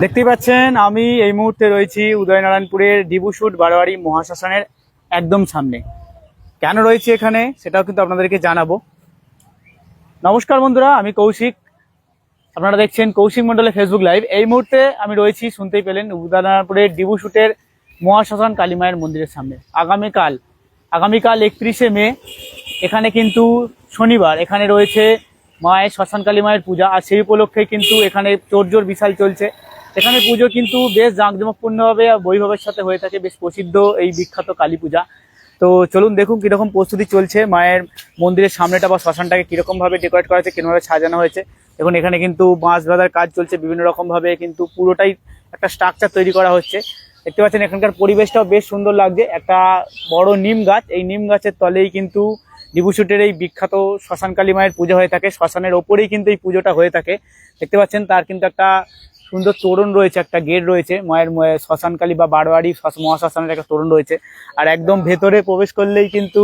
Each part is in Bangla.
দেখতেই পাচ্ছেন, আমি এই মুহূর্তে রয়েছি উদয়নারায়ণপুরের ডিবুশুট বারোয়ারি মহাশ্মশানের একদম সামনে। কেন রয়েছে এখানে সেটাও কিন্তু আপনাদেরকে জানাব। নমস্কার বন্ধুরা, আমি কৌশিক। আপনারা দেখছেন কৌশিক মন্ডলের ফেসবুক লাইভ এই মুহূর্তে আমি রয়েছি, শুনতেই পেলেন, উদয়নারায়ণপুরের ডিবুশুটের মহাশ্মশান কালীমায়ের মন্দিরের সামনে। আগামীকাল আগামীকাল একত্রিশে মে, এখানে কিন্তু শনিবার, এখানে রয়েছে মায়ের শ্মশান কালী মায়ের পূজা, আর সেই উপলক্ষে কিন্তু এখানে তোড়জোড় বিশাল চলছে। এখানে পুজো কিন্তু বেশ জাঁকজমকপূর্ণভাবে বৈভবের সাথে হয়ে থাকে, বেশ প্রসিদ্ধ এই বিখ্যাত কালী পূজা। তো চলুন দেখুন কীরকম প্রস্তুতি চলছে মায়ের মন্দিরের সামনেটা বা শ্মশানটাকে কীরকমভাবে ডেকোরেট করা হয়েছে, কিরকমভাবে সাজানো হয়েছে। দেখুন, এখানে কিন্তু বাঁশ বাঁধার কাজ চলছে, বিভিন্ন রকমভাবে কিন্তু পুরোটাই একটা স্ট্রাকচার তৈরি করা হচ্ছে। দেখতে পাচ্ছেন, এখানকার পরিবেশটাও বেশ সুন্দর লাগছে। একটা বড় নিম গাছ, এই নিম গাছের তলেই কিন্তু ডিবুশুটের এই বিখ্যাত শ্মশান কালী মায়ের পুজো হয়ে থাকে। শ্মশানের ওপরেই কিন্তু এই পুজোটা হয়ে থাকে। দেখতে পাচ্ছেন, তার কিন্তু একটা সুন্দর তোরণ রয়েছে, একটা গেট রয়েছে। মায়ের শ্মশানকালী বা বারোয়ারি মহাশ্মশানের একটা তোরণ রয়েছে। আর একদম ভেতরে প্রবেশ করলেই কিন্তু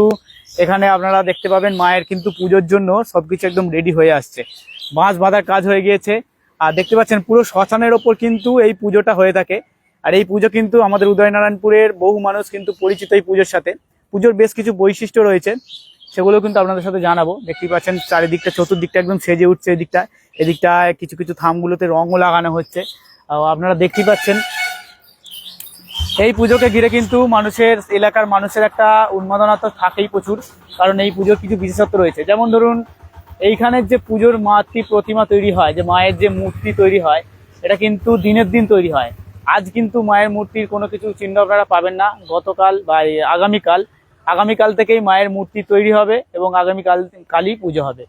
এখানে আপনারা দেখতে পাবেন মায়ের কিন্তু পুজোর জন্য সবকিছু একদম রেডি হয়ে আসছে। বাঁশ বাঁধার কাজ হয়ে গিয়েছে। আর দেখতে পাচ্ছেন, পুরো শ্মশানের ওপর কিন্তু এই পুজোটা হয়ে থাকে। আর এই পুজো কিন্তু আমাদের উদয়নারায়ণপুরের বহু মানুষ কিন্তু পরিচিত এই পুজোর সাথে। পুজোর বেশ কিছু বৈশিষ্ট্য রয়েছে। সেগুলো কিন্তু আপনাদের সাথে জানাব। দেখতেই পাচ্ছেন, চারিদিকটা, চতুর্দিকটা একদম সেজে উঠছে এদিকটা। এদিকটায় কিছু কিছু থামগুলোতে রঙও লাগানো হচ্ছে। আপনারা দেখতেই পাচ্ছেন, এই পুজোকে ঘিরে কিন্তু মানুষের, এলাকার মানুষের একটা উন্মাদনা তো থাকেই প্রচুর। কারণ এই পুজোর কিছু বিশেষত্ব রয়েছে। যেমন ধরুন এইখানের যে পুজোর মাতৃ প্রতিমা তৈরি হয়, যে মায়ের যে মূর্তি তৈরি হয়, এটা কিন্তু দিনের দিন তৈরি হয়। আজ কিন্তু মায়ের মূর্তির কোনো কিছু চিহ্ন আপনারা পাবেন না। গতকাল বা আগামীকাল আগামীকাল থেকেই মায়ের মূর্তি তৈরি হবে এবং আগামীকাল কালই পুজো হবে।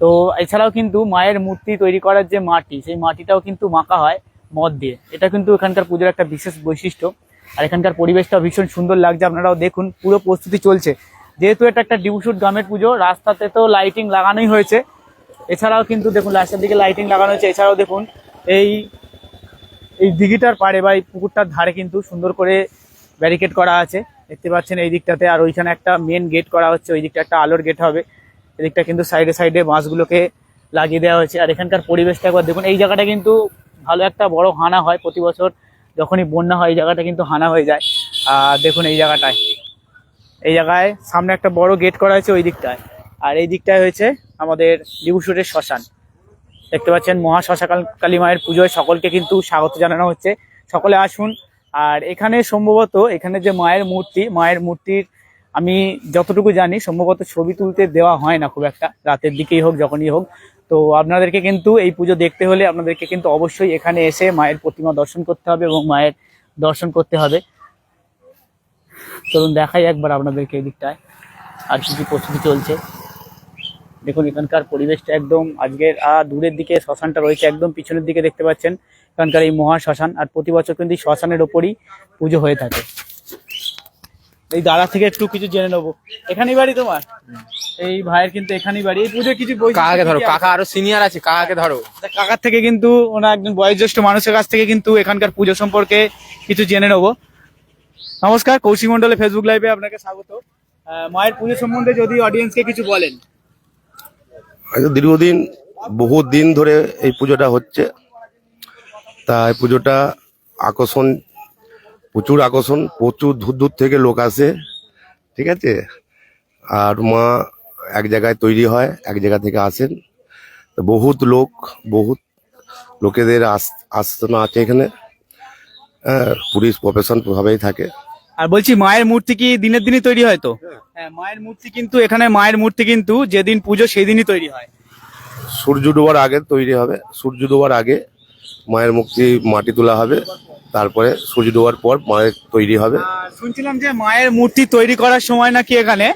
তো এছাড়াও কিন্তু মায়ের মূর্তি তৈরি করার যে মাটি, সেই মাটিটাও কিন্তু মাখা হয় মদ দিয়ে। এটা কিন্তু এখানকার পুজোর একটা বিশেষ বৈশিষ্ট্য। আর এখানকার পরিবেশটা ভীষণ সুন্দর লাগছে, আপনারাও দেখুন, পুরো প্রস্তুতি চলছে। যেহেতু এটা একটা ডিউশুট গ্রামের পুজো, রাস্তাতে তো লাইটিং লাগানোই হয়েছে। এছাড়াও কিন্তু দেখুন, রাস্তার দিকে লাইটিং লাগানো হয়েছে। এছাড়াও দেখুন, এই এই দিঘিটার পাড়ে বা এই পুকুরটার ধারে কিন্তু সুন্দর করে ব্যারিকেড করা আছে। দেখতে পাচ্ছেন এই দিকটাতে, আর ওইখানে একটা মেন গেট করা হচ্ছে, ওই দিকটা একটা আলোর গেট হবে। এদিকটা কিন্তু সাইডে সাইডে বাঁশগুলোকে লাগিয়ে দেওয়া হয়েছে। আর এখানকার পরিবেশটা একবার দেখুন, এই জায়গাটা কিন্তু ভালো একটা বড় হানা হয় প্রতি বছর, যখনই বন্যা হয়, এই জায়গাটা কিন্তু হানা হয়ে যায়। আর দেখুন এই জায়গাটায়, এই জায়গায় সামনে একটা বড় গেট করা হয়েছে ওই দিকটায়। আর এই দিকটায় হয়েছে আমাদের ডিবুসুরের শ্মশান। দেখতে পাচ্ছেন মহা কালী মায়ের পুজোয় সকলকে কিন্তু স্বাগত জানানো হচ্ছে। সকলে আসুন আর এখানে সম্ভবত এখানে যে মায়ের মূর্তি, মায়ের মূর্তির আমি যতটুকু জানি সম্ভবত ছবি তুলতে দেওয়া হয় না খুব একটা, রাতের দিকেই হোক, যখনই হোক। তো আপনাদেরকে কিন্তু এই পুজো দেখতে হলে আপনাদেরকে কিন্তু অবশ্যই এখানে এসে মায়ের প্রতিমা দর্শন করতে হবে এবং মায়ের দর্শন করতে হবে। চলুন দেখাই একবার আপনাদেরকে এই দিকটায় আর কি কি প্রস্তুতি চলছে। দেখুন এখানকার পরিবেশটা একদম, আজকের দূরের দিকে, শ্মশানটা রয়েছে একদম, পিছনের দিকে দেখতে পাচ্ছেন। এখানকার এই মহা শ্মশান আর প্রতি বছর কিন্তু শ্মশানের ওপরই পুজো হয়ে থাকে। এই দাদা থেকে একটু কিছু জেনে নেব। এখানেই বাড়ি তোমার? এই ভাইয়ের কিন্তু এখানেই বাড়ি। এই পুজো কিছু বৈশিষ্ট্য কাকাকে ধরো কাকা আরও সিনিয়র আছে কাকাকে ধরো। তা কাকার থেকে কিন্তু ওনার একজন বয়োজ্যেষ্ঠ মানুষের কাছ থেকে কিন্তু এখানকার পুজো সম্পর্কে কিছু জেনে নেব। নমস্কার কৌশিক মন্ডলে ফেসবুক লাইভে আপনাকে স্বাগত। মায়ের পুজো সম্বন্ধে যদি অডিয়েন্সকে কিছু বলেন। হয়তো দীর্ঘদিন বহু দিন ধরে এই পুজোটা হচ্ছে। তা এই পুজোটা আকর্ষণ প্রচুর আকর্ষণ প্রচুর দূর দূর থেকে লোক আসে ঠিক আছে? আর মা এক জায়গায় তৈরি হয় এক জায়গা থেকে আসেন। তো বহুত লোক বহুত লোকেদের আস- আস্তানা আছে এখানে। হ্যাঁ, পুলিশ প্রফেশন ভাবেই থাকে। আর বলছি মায়ের মূর্তি কি দিনের দিনই তৈরি হয় তো? হ্যাঁ মায়ের মূর্তি কিন্তু এখানে মায়ের মূর্তি কিন্তু যেদিন পুজো সেই দিনই তৈরি হয়। সূর্য ডোবার আগে তৈরি হবে সূর্য ডোবার আগে। মায়ের মুক্তি মাটি তোলা হবে তারপরে সূর্য ডোবার পর মায়ের তৈরি হবে। শুনছিলাম যে মায়ের মূর্তি তৈরি করার সময় নাকি এখানে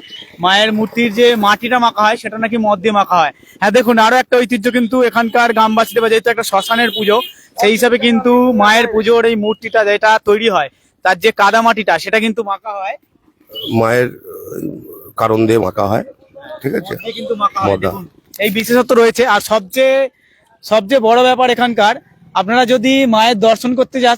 মায়ের মূর্তির যে মাটিটা মাখা হয় সেটা নাকি মদ দিয়ে মাখা হয়। হ্যাঁ দেখুন আরও একটা ঐতিহ্য কিন্তু এখানকার গ্রামবাসীদের বা যেহেতু একটা শ্মশানের পুজো সেই হিসাবে কিন্তু মায়ের পুজোর এই মূর্তিটা যেটা তৈরি হয় তার যে কাদা মাটিটা সেটা কিন্তু মাখা হয়। মায়ের কারণ দিয়ে মাখা হয় ঠিক আছে? কিন্তু মাখা হয় এই বিশেষত্ব রয়েছে। আর সবচেয়ে সবচেয়ে বড় ব্যাপার এখানকার আপনারা যদি মায়ের দর্শন করতে যা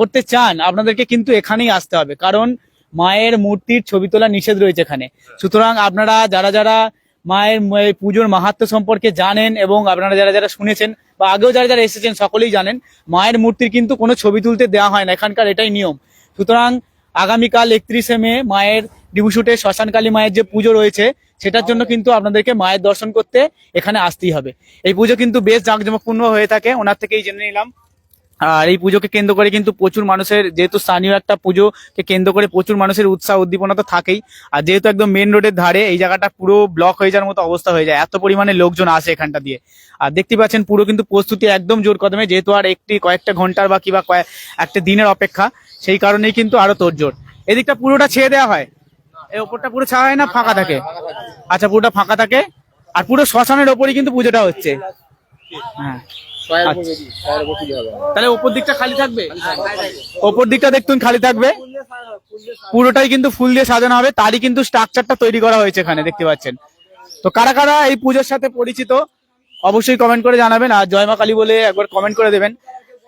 করতে চান, আপনাদেরকে কিন্তু এখানেই আসতে হবে। কারণ মায়ের মূর্তির ছবি তোলা নিষেধ রয়েছে এখানে। সুতরাং আপনারা যারা যারা মায়ের পুজোর মাহাত্ম্য সম্পর্কে জানেন এবং আপনারা যারা যারা শুনেছেন বা আগেও যারা যারা এসেছেন, সকলেই জানেন, মায়ের মূর্তির কিন্তু কোনো ছবি তুলতে দেওয়া হয় না। এখানকার এটাই নিয়ম। সুতরাং আগামীকাল একত্রিশে মে মায়ের ডিবুশুটে শ্মশানকালী মায়ের যে পুজো রয়েছে সেটার জন্য কিন্তু আপনাদেরকে মায়ের দর্শন করতে এখানে আসতেই হবে। এই পুজো কিন্তু বেশ জাঁকজমকপূর্ণ হয়ে থাকে, ওনার থেকেই জেনে নিলাম। আর এই পুজোকে কেন্দ্র করে কিন্তু প্রচুর মানুষের, যেহেতু স্থানীয় একটা পুজোকে কেন্দ্র করে প্রচুর মানুষের উৎসাহ, উদ্দীপনা তো থাকেই। আর যেহেতু একদম মেন রোডের ধারে, এই জায়গাটা পুরো ব্লক হয়ে যাওয়ার মতো অবস্থা হয়ে যায়। এত পরিমাণে লোকজন আসে এখানটা দিয়ে। আর দেখতে পাচ্ছেন পুরো কিন্তু প্রস্তুতি একদম জোর কদমে, যেহেতু আর একটি কয়েকটা ঘণ্টার বা কিবা একটা দিনের অপেক্ষা, সেই কারণেই কিন্তু আরও তোড়জোড়। এদিকটা পুরোটা ছেড়ে দেওয়া হয়। এই ওপরটা পুরো ছাওয়া হয় না, ফাঁকা থাকে? আচ্ছা পুরোটা ফাঁকা থাকে। আর পুরো শ্মশানের ওপরই কিন্তু পুজোটা হচ্ছে। হ্যাঁ। আচ্ছা। তাহলে ওপর দিকটা খালি থাকবে? ওপর দিকটা দেখতুন খালি থাকবে। পুরোটাই কিন্তু ফুল দিয়ে সাজানো হবে। তারই কিন্তু স্ট্রাকচারটা তৈরি করা হয়েছে এখানে দেখতে পাচ্ছেন। তো কারা কারা এই পুজোর সাথে পরিচিত অবশ্যই কমেন্ট করে জানাবেন। আর জয় মা কালী বলে একবার কমেন্ট করে দেবেন।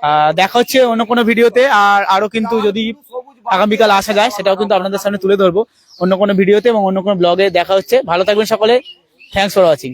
আহ, দেখা হচ্ছে অন্য কোনো ভিডিওতে আর আরও কিন্তু যদি আগামীকাল আসা যায় সেটাও কিন্তু আপনাদের সামনে তুলে ধরবো। অন্য কোনো ভিডিওতে এবং অন্য কোনো ব্লগে দেখা হচ্ছে। ভালো থাকবেন সকলে। Thanks for watching